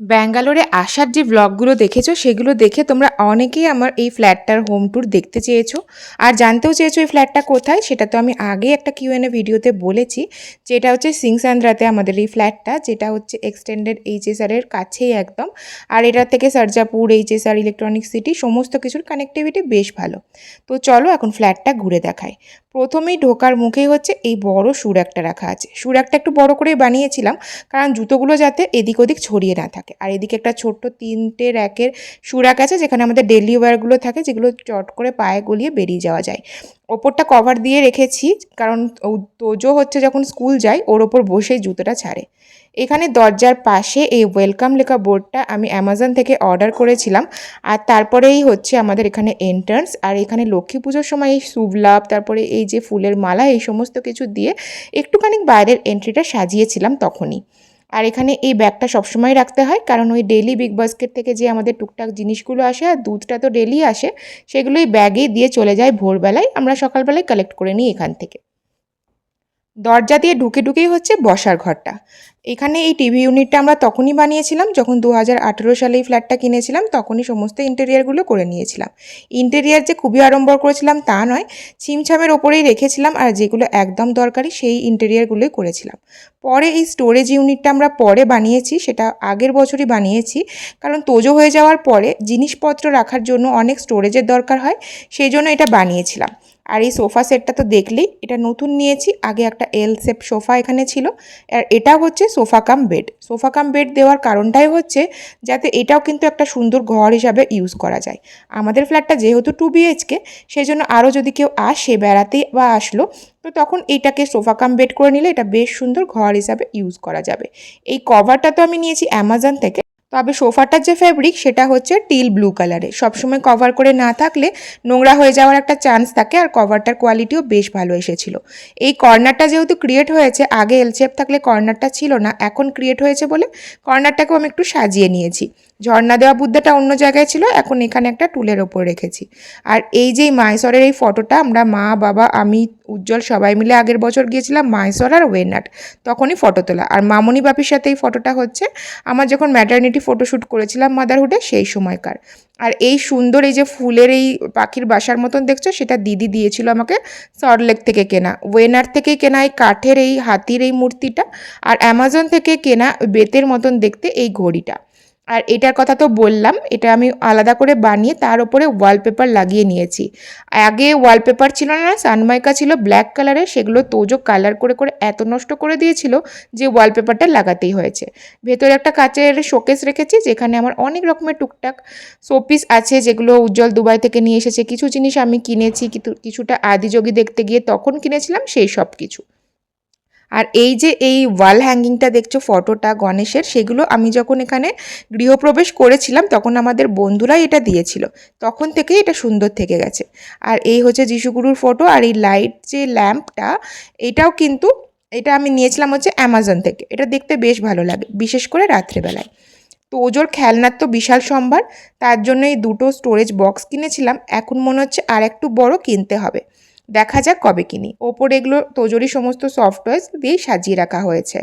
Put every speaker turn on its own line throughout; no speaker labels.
ব্যাঙ্গালোরে আসার যে ব্লগগুলো দেখেছ, সেগুলো দেখে তোমরা অনেকেই আমার এই ফ্ল্যাটটার হোম ট্যুর দেখতে চেয়েছো। আর জানতেও চেয়েছো এই ফ্ল্যাটটা কোথায়, সেটা তো আমি আগে একটা কিউএনএ ভিডিওতে বলেছি, যেটা হচ্ছে সিংসান্দ্রাতে আমাদের এই ফ্ল্যাটটা যেটা হচ্ছে এক্সটেন্ডেড এইচএসআরের কাছেই একদম। আর এটার থেকে সার্জাপুর এইচএসআর ইলেকট্রনিক সিটি সমস্ত কিছুর কানেক্টিভিটি বেশ ভালো। তো চলো এখন ফ্ল্যাটটা ঘুরে দেখাই। প্রথমেই ঢোকার মুখেই হচ্ছে এই বড় সুর একটা রাখা আছে। সুর একটা একটু বড় করেই বানিয়েছিলাম, কারণ জুতোগুলো যাতে এদিক ওদিক ছড়িয়ে না থাকে। আর এদিকে একটা ছোট্ট তিনটে র্যাকের সুরাক আছে যেখানে আমাদের ডেলি ওয়্যারগুলো থাকে যেগুলো চট করে পায়ে গলিয়ে বেরিয়ে যাওয়া যায়। ওপরটা কভার দিয়ে রেখেছি কারণ তোজো হচ্ছে যখন স্কুল যায় ওর ওপর বসেই জুতোটা ছাড়ে। এখানে দরজার পাশে এই ওয়েলকাম লেখা বোর্ডটা আমি অ্যামাজন থেকে অর্ডার করেছিলাম আর তারপরেই হচ্ছে আমাদের এখানে এন্ট্রান্স আর এখানে লক্ষ্মী পুজোর সময় এই শুভলাভ তারপরে এই যে ফুলের মালা এই সমস্ত কিছু দিয়ে একটুখানি বাইরের এন্ট্রিটা সাজিয়েছিলাম তখনই। আর এখানে এই ব্যাগটা সবসময় রাখতে হয়, কারণ ওই ডেলি বিগ বাস্কেট থেকে যে আমাদের টুকটাক জিনিসগুলো আসে আর দুধটা তো ডেলি আসে সেগুলোই এই ব্যাগেই দিয়ে চলে যায় ভোরবেলায়, আমরা সকালবেলায় কালেক্ট করে নিই এখান থেকে। দরজা দিয়ে ঢুকে ঢুকেই হচ্ছে বসার ঘরটা। এখানে এই টিভি ইউনিটটা আমরা তখনই বানিয়েছিলাম যখন দু হাজার আঠেরো সালে এই ফ্ল্যাটটা কিনেছিলাম, তখনই সমস্ত ইন্টেরিয়ারগুলো করে নিয়েছিলাম। ইন্টেরিয়ার যে খুবই আড়ম্বর করেছিলাম তা নয়, ছিমছামের ওপরেই রেখেছিলাম আর যেগুলো একদম দরকারি সেই ইন্টেরিয়ারগুলোই করেছিলাম। পরে এই স্টোরেজ ইউনিটটা আমরা পরে বানিয়েছি, সেটা আগের বছরই বানিয়েছি, কারণ তোজো হয়ে যাওয়ার পরে জিনিসপত্র রাখার জন্য অনেক স্টোরেজের দরকার হয়, সেই জন্য এটা বানিয়েছিলাম। আর এই সোফা সেটটা তো দেখলেই এটা নতুন নিয়েছি। আগে একটা এল শেপ সোফা এখানে ছিল। আর এটা হচ্ছে sofa cum bed. Sofa cum bed দেওয়ার কারণটাই হচ্ছে যাতে এটাও কিন্তু একটা সুন্দর ঘর হিসাবে ইউজ করা যায়। আমাদের ফ্ল্যাটটা যেহেতু টু বিএইচকে সেই জন্য আরও যদি কেউ আসে বেড়াতে বা আসলো, তো তখন এইটাকে সোফা কাম বেড করে নিলে এটা বেশ সুন্দর ঘর হিসাবে ইউজ করা যাবে। এই কভারটা তো আমি নিয়েছি অ্যামাজন থেকে। তবে সোফাটার যে ফ্যাব্রিক সেটা হচ্ছে টিল ব্লু কালারে সবসময় কভার করে না থাকলে নোংরা হয়ে যাওয়ার একটা চান্স থাকে আর কভারটার কোয়ালিটিও বেশ ভালো এসেছিল। এই কর্নারটা যেহেতু ক্রিয়েট হয়েছে, আগে এলচেপ থাকলে কর্নারটা ছিল না, এখন ক্রিয়েট হয়েছে বলে কর্নারটাকেও আমি একটু সাজিয়ে নিয়েছি। ঝর্ণা দেওয়া বুদ্ধাটা অন্য জায়গায় ছিল, এখন এখানে একটা টুলের ওপর রেখেছি। আর এই যে মাইসরের এই ফটোটা, আমরা মা, বাবা, আমি, উজ্জ্বল সবাই মিলে আগের বছর গিয়েছিলাম মাইসর আর ওয়েনাট, তখনই ফটো তোলা। আর মামনি বাপির সাথে এই ফটোটা হচ্ছে, আমার যখন ম্যাটার্নিটি ফটোশ্যুট করেছিলাম মাদারহুডে সেই সময়কার। আর এই সুন্দর এই যে ফুলের এই পাখির বাসার মতন দেখছ, সেটা দিদি দিয়েছিল আমাকে সল্টলেক থেকে কেনা। ওয়েনার থেকে কেনা এই কাঠের এই হাতির এই মূর্তিটা, আর অ্যামাজন থেকে কেনা বেতের মতন দেখতে এই ঘড়িটা। আর এটার কথা তো বললাম, এটা আমি আলাদা করে বানিয়ে তার উপরে ওয়ালপেপার লাগিয়ে নিয়েছি। আগে ওয়ালপেপার ছিল না, সানমাইকা ছিল ব্ল্যাক কালারের সেগুলো তোজো কালার করে করে এত নষ্ট করে দিয়েছিল যে ওয়ালপেপারটা লাগাতেই হয়েছে। ভেতরে একটা কাচের শোকেস রেখেছি, যেখানে আমার অনেক রকমের টুকটাক শোপিস আছে, যেগুলো উজ্জ্বল দুবাই থেকে নিয়ে এসেছে। কিছু জিনিস আমি কিনেছি কিছুটা আদিযোগী দেখতে গিয়ে তখন কিনেছিলাম, সেই সব কিছু আর এই যে এই ওয়াল হ্যাঙ্গিংটা দেখছ ফটোটা গণেশের, সেগুলো আমি যখন এখানে গৃহপ্রবেশ করেছিলাম, তখন আমাদের বন্ধুরাই এটা দিয়েছিল। তখন থেকেই এটা সুন্দর থেকে গেছে। আর এই হচ্ছে যিশুগুরুর ফটো আর এই লাইট যে ল্যাম্পটা এটাও কিন্তু, এটা আমি নিয়েছিলাম হচ্ছে অ্যামাজন থেকে। এটা দেখতে বেশ ভালো লাগে, বিশেষ করে রাত্রেবেলায়। তো ওজোর খেলনার তো বিশাল সম্ভার, তার জন্য এই দুটো স্টোরেজ বক্স কিনেছিলাম। এখন মনে হচ্ছে আর একটু বড় কিনতে হবে। দেখা যাক কবে কিনি। ওপরে এগুলো তোজোরই সমস্ত সফটওয়্যার দিয়েই সাজিয়ে রাখা হয়েছে।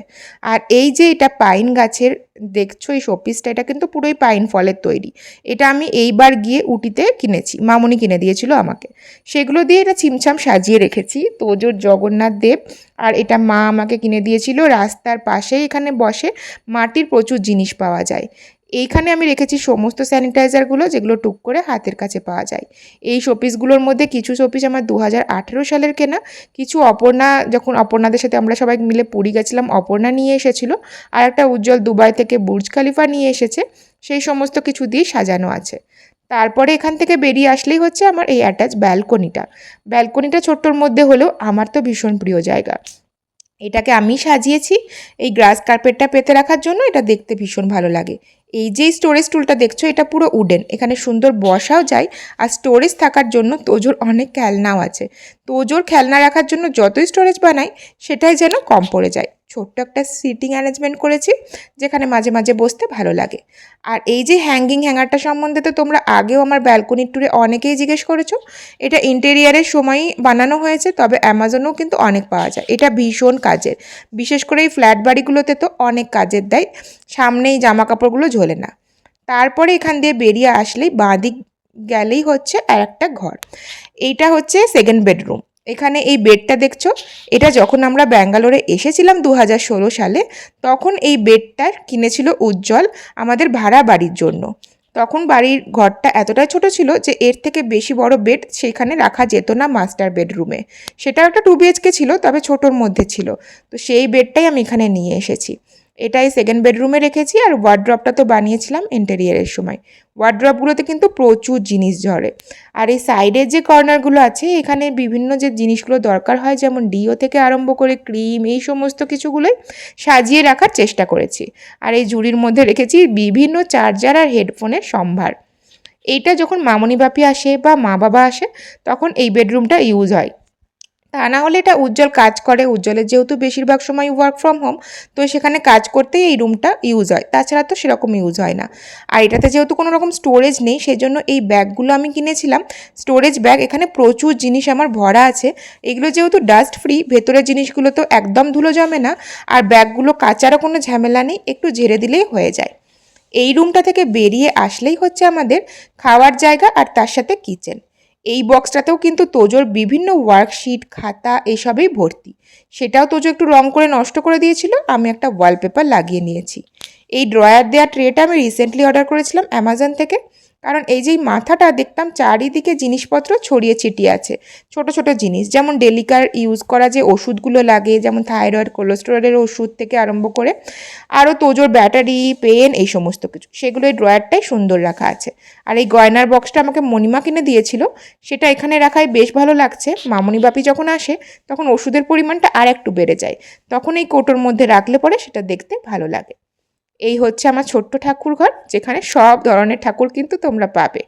আর এই যে এটা পাইন গাছের, দেখছ এই শোপিসটা এটা কিন্তু পুরোই পাইন ফলের তৈরি। এটা আমি এইবার গিয়ে উটিতে কিনেছি, মামুনি কিনে দিয়েছিল আমাকে। সেগুলো দিয়ে এটা ছিমছাম সাজিয়ে রেখেছি, তোজোর জগন্নাথ দেব। আর এটা মা আমাকে কিনে দিয়েছিল, রাস্তার পাশেই এখানে বসে মাটির প্রচুর জিনিস পাওয়া যায়। এইখানে আমি রেখেছি সমস্ত স্যানিটাইজারগুলো যেগুলো টুক করে হাতের কাছে পাওয়া যায়। এই শোপিসগুলোর মধ্যে কিছু শোপিস আমার দু হাজার আঠেরো সালের কেনা, কিছু অপর্ণা, যখন অপর্ণাদের সাথে আমরা সবাই মিলে পুরী গেছিলাম, অপর্ণা নিয়ে এসেছিল, আর একটা উজ্জ্বল দুবাই থেকে বুর্জ খালিফা নিয়ে এসেছে, সেই সমস্ত কিছু দিয়ে সাজানো আছে। তারপরে এখান থেকে বেরিয়ে আসলেই হচ্ছে আমার এই অ্যাটাচ ব্যালকনিটা ব্যালকনিটা ছোট্টর মধ্যে হলেও আমার তো ভীষণ প্রিয় জায়গা। এটাকে আমি সাজিয়েছি। এই গ্রাস কার্পেটটা পেতে রাখার জন্য এটা দেখতে ভীষণ ভালো লাগে। এই যে স্টোরেজ টুলটা দেখছ, এটা পুরো উডেন এখানে সুন্দর বসাও যায় আর স্টোরেজ থাকার জন্য তোজোর অনেক খেলনাও আছে। তোজোর খেলনা রাখার জন্য যতই স্টোরেজ বানাই, সেটাই যেন কম পড়ে যায়। ছোট্ট একটা সিটিং অ্যারেঞ্জমেন্ট করেছি, যেখানে মাঝে মাঝে বসতে ভালো লাগে। আর এই যে হ্যাঙ্গিং হ্যাঙ্গারটা সম্বন্ধে তো তোমরা আগেও আমার ব্যালকনির ট্যুরে অনেকেই জিজ্ঞেস করেছ, এটা ইন্টেরিয়ারের সময়ই বানানো হয়েছে, তবে অ্যামাজনেও কিন্তু অনেক পাওয়া যায়। এটা ভীষণ কাজের। বিশেষ করে এই ফ্ল্যাট বাড়িগুলোতে তো অনেক কাজের দেয়, সামনেই জামা কাপড়গুলো ঝোলে না। তারপরে এখান দিয়ে বেরিয়ে আসলেই বাঁদিক গেলেই হচ্ছে আর একটা ঘর। এইটা হচ্ছে সেকেন্ড বেডরুম এখানে এই বেডটা দেখছ? এটা যখন আমরা ব্যাঙ্গালোরে এসেছিলাম দু হাজার ষোলো সালে, তখন এই বেডটা কিনেছিল উজ্জ্বল আমাদের ভাড়া বাড়ির জন্য। তখন বাড়ির ঘরটা এতটাই ছোট ছিল যে এর থেকে বেশি বড় বেড সেখানে রাখা যেত না মাস্টার বেডরুমে। সেটাও একটা টু বিএচকে ছিল, তবে ছোটোর মধ্যে ছিল। তো সেই বেডটাই আমি এখানে নিয়ে এসেছি। এটাই সেকেন্ড বেডরুমে রেখেছি আর ওয়ার্ড্রপটা তো বানিয়েছিলাম ইন্টেরিয়ারের সময়। ওয়ার্ড্রপগুলোতে কিন্তু প্রচুর জিনিস ঝরে। আর এই সাইডের যে কর্নারগুলো আছে, এখানে বিভিন্ন যে জিনিসগুলো দরকার হয়, যেমন ডিও থেকে আরম্ভ করে ক্রিম এই সমস্ত কিছুগুলোই সাজিয়ে রাখার চেষ্টা করেছি। আর এই ঝুড়ির মধ্যে রেখেছি বিভিন্ন চার্জার আর হেডফোনের সম্ভার। এইটা যখন মামনি বাপি আসে বা মা বাবা আসে, তখন এই বেডরুমটা ইউজ হয়। তা না হলে এটা উজ্জ্বল কাজ করে। উজ্জ্বলের যেহেতু বেশিরভাগ সময় ওয়ার্ক ফ্রম হোম তো সেখানে কাজ করতেই এই রুমটা ইউজ হয়। তাছাড়া তো সেরকম ইউজ হয় না। আর এটাতে যেহেতু কোনো রকম স্টোরেজ নেই, সেজন্য এই ব্যাগগুলো আমি কিনেছিলাম। স্টোরেজ ব্যাগ এখানে প্রচুর জিনিস আমার ভরা আছে। এগুলো যেহেতু ডাস্ট ফ্রি ভেতরের জিনিসগুলো তো একদম ধুলো জমে না। আর ব্যাগগুলো কাচারও কোনো ঝামেলা নেই, একটু ঝেড়ে দিলেই হয়ে যায়। এই রুমটা থেকে বেরিয়ে আসলেই হচ্ছে আমাদের খাওয়ার জায়গা আর তার সাথে কিচেন এই বক্সটাতেও কিন্তু তোজোর বিভিন্ন ওয়ার্কশিট খাতা এসবেই ভর্তি। সেটাও তোজো একটু রং করে নষ্ট করে দিয়েছিল, আমি একটা ওয়ালপেপার লাগিয়ে নিয়েছি। এই ড্রয়ার দেওয়া ট্রেটা আমি রিসেন্টলি অর্ডার করেছিলাম অ্যামাজন থেকে। কারণ এই যে এই মাথাটা দেখতাম চারিদিকে জিনিসপত্র ছড়িয়ে ছিটিয়ে আছে। ছোট ছোট জিনিস, যেমন ডেলিকার ইউজ করা যে ওষুধগুলো লাগে, যেমন থাইরয়েড, কোলেস্টেরলের ওষুধ থেকে আরম্ভ করে, আরও তোজোর ব্যাটারি, পেন, এই সমস্ত কিছু। সেগুলো এই ড্রয়ারটাই সুন্দর রাখা আছে। আর এই গয়নার বক্সটা আমাকে মণিমা কিনে দিয়েছিল, সেটা এখানে রাখায় বেশ ভালো লাগছে। মামনি বাপি যখন আসে, তখন ওষুধের পরিমাণটা আর একটু বেড়ে যায়। তখন এই কোটোর মধ্যে রাখলে পরে সেটা দেখতে ভালো লাগে। এই হচ্ছে আমার ছোট্ট ঠাকুর ঘর যেখানে সব ধরনের ঠাকুর কিন্তু তোমরা পাবে।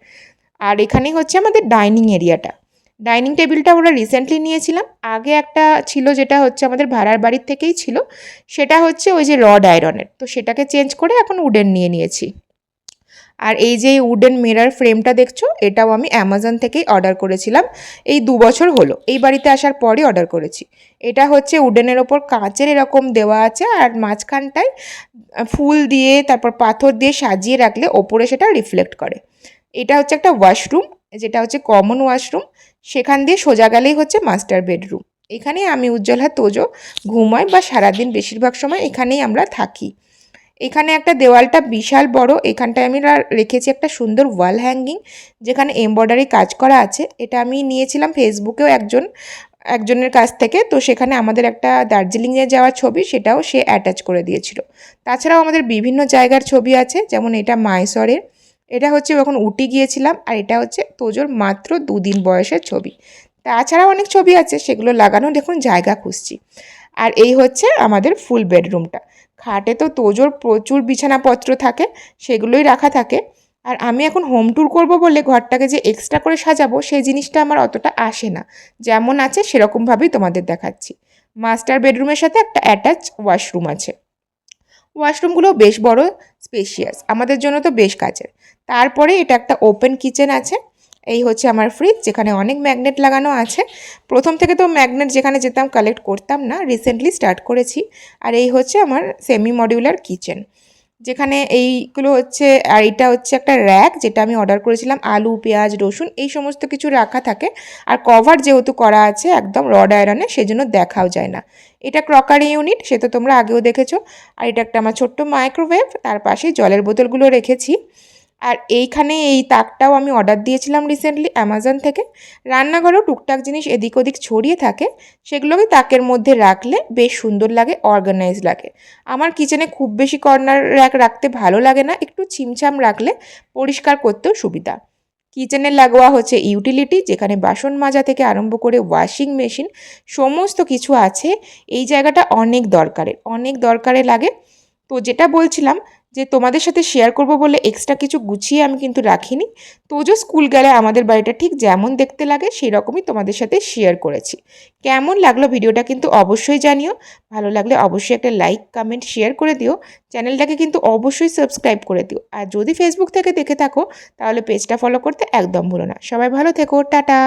আর এখানেই হচ্ছে আমাদের ডাইনিং এরিয়াটা। ডাইনিং টেবিলটা আমরা রিসেন্টলি নিয়েছিলাম। আগে একটা ছিল যেটা হচ্ছে আমাদের ভাড়ার বাড়ির থেকেই ছিল। সেটা হচ্ছে ওই যে রড আয়রনের তো সেটাকে চেঞ্জ করে এখন উডেন নিয়ে নিয়েছি। আর এই যে উডেন মিরার ফ্রেমটা দেখছ, এটাও আমি অ্যামাজন থেকেই অর্ডার করেছিলাম। এই দু বছর হলো, এই বাড়িতে আসার পরই অর্ডার করেছি। এটা হচ্ছে উডেনের ওপর কাঁচের এরকম দেওয়া আছে, আর মাঝখানটায় ফুল দিয়ে, তারপর পাথর দিয়ে সাজিয়ে রাখলে ওপরে সেটা রিফ্লেক্ট করে। এটা হচ্ছে একটা ওয়াশরুম যেটা হচ্ছে কমন ওয়াশরুম সেখান দিয়ে সোজা গেলেই হচ্ছে মাস্টার বেডরুম এখানেই আমি উজ্জ্বল তোজো ঘুমাই বা সারাদিন বেশিরভাগ সময় এখানেই আমরা থাকি। এখানে একটা দেওয়ালটা বিশাল বড়। এখানটায় আমি রেখেছি একটা সুন্দর ওয়াল হ্যাঙ্গিং, যেখানে এমব্রয়ডারি কাজ করা আছে। এটা আমি নিয়েছিলাম ফেসবুকেও একজন, একজনের কাছ থেকে। তো সেখানে আমাদের একটা দার্জিলিংয়ে যাওয়ার ছবি, সেটাও সে অ্যাটাচ করে দিয়েছিল। তাছাড়াও আমাদের বিভিন্ন জায়গার ছবি আছে, যেমন এটা মাইসরের। এটা হচ্ছে যখন উটি গিয়েছিলাম, আর এটা হচ্ছে তোজোর মাত্র দুদিন বয়সের ছবি। তাছাড়াও অনেক ছবি আছে, সেগুলো লাগানো দেখুন, জায়গা খুঁজছি। আর এই হচ্ছে আমাদের ফুল বেডরুমটা খাটে তো তোজোর প্রচুর বিছানাপত্র থাকে, সেগুলোই রাখা থাকে। আর আমি এখন হোম ট্যুর করব বলে ঘরটাকে যে এক্সট্রা করে সাজাবো, সেই জিনিসটা আমার অতটা আসে না। যেমন আছে সেরকমভাবেই তোমাদের দেখাচ্ছি। মাস্টার বেডরুমের সাথে একটা অ্যাটাচ ওয়াশরুম আছে। ওয়াশরুমগুলো বেশ বড় স্পেশিয়াস আমাদের জন্য তো বেশ কাজের। তারপরে এটা একটা ওপেন কিচেন আছে। এই হচ্ছে আমার ফ্রিজ যেখানে অনেক ম্যাগনেট লাগানো আছে। প্রথম থেকে তো ম্যাগনেট যেখানে যেতাম কালেক্ট করতাম না রিসেন্টলি স্টার্ট করেছি। আর এই হচ্ছে আমার সেমি মডিউলার কিচেন যেখানে এইগুলো হচ্ছে, আর এটা হচ্ছে একটা র্যাক যেটা আমি অর্ডার করেছিলাম, আলু, পেঁয়াজ, রসুন, এই সমস্ত কিছু রাখা থাকে। আর কভার যেহেতু করা আছে একদম রড আয়রনে সেজন্য দেখাও যায় না। এটা ক্রকারি ইউনিট সে তো তোমরা আগেও দেখেছ। আর এটা একটা আমার ছোট্ট মাইক্রোওয়েভ তার পাশেই জলের বোতলগুলো রেখেছি। আর এইখানে এই তাকটাও আমি অর্ডার দিয়েছিলাম রিসেন্টলি অ্যামাজন থেকে। রান্নাঘরেও টুকটাক জিনিস এদিক ওদিক ছড়িয়ে থাকে, সেগুলোকে তাকের মধ্যে রাখলে বেশ সুন্দর লাগে অর্গানাইজ লাগে। আমার কিচেনে খুব বেশি কর্নার র্যাক রাখতে ভালো লাগে না, একটু ছিমছাম রাখলে পরিষ্কার করতেও সুবিধা। কিচেনে লাগোয়া হচ্ছে ইউটিলিটি যেখানে বাসন মাজা থেকে আরম্ভ করে ওয়াশিং মেশিন সমস্ত কিছু আছে। এই জায়গাটা অনেক দরকারের, অনেক দরকারে লাগে। তো যেটা বলছিলাম যে তোমাদের সাথে শেয়ার করব বলে এক্সট্রা কিছু গুছিয়ে আমি কিন্তু রাখিনি। তোজো স্কুল গেলে আমাদের বাড়িটা ঠিক যেমন দেখতে লাগে সেই রকমই তোমাদের সাথে শেয়ার করেছি। কেমন লাগল ভিডিওটা কিন্তু অবশ্যই জানিও। ভালো লাগলে অবশ্যই একটা লাইক কমেন্ট শেয়ার করে দিও। চ্যানেলটাকে কিন্তু অবশ্যই সাবস্ক্রাইব করে দিও। আর যদি ফেসবুক থেকে দেখে থাকো, তাহলে পেজটা ফলো করতে একদম ভুলো না। সবাই ভালো থেকো, টাটা!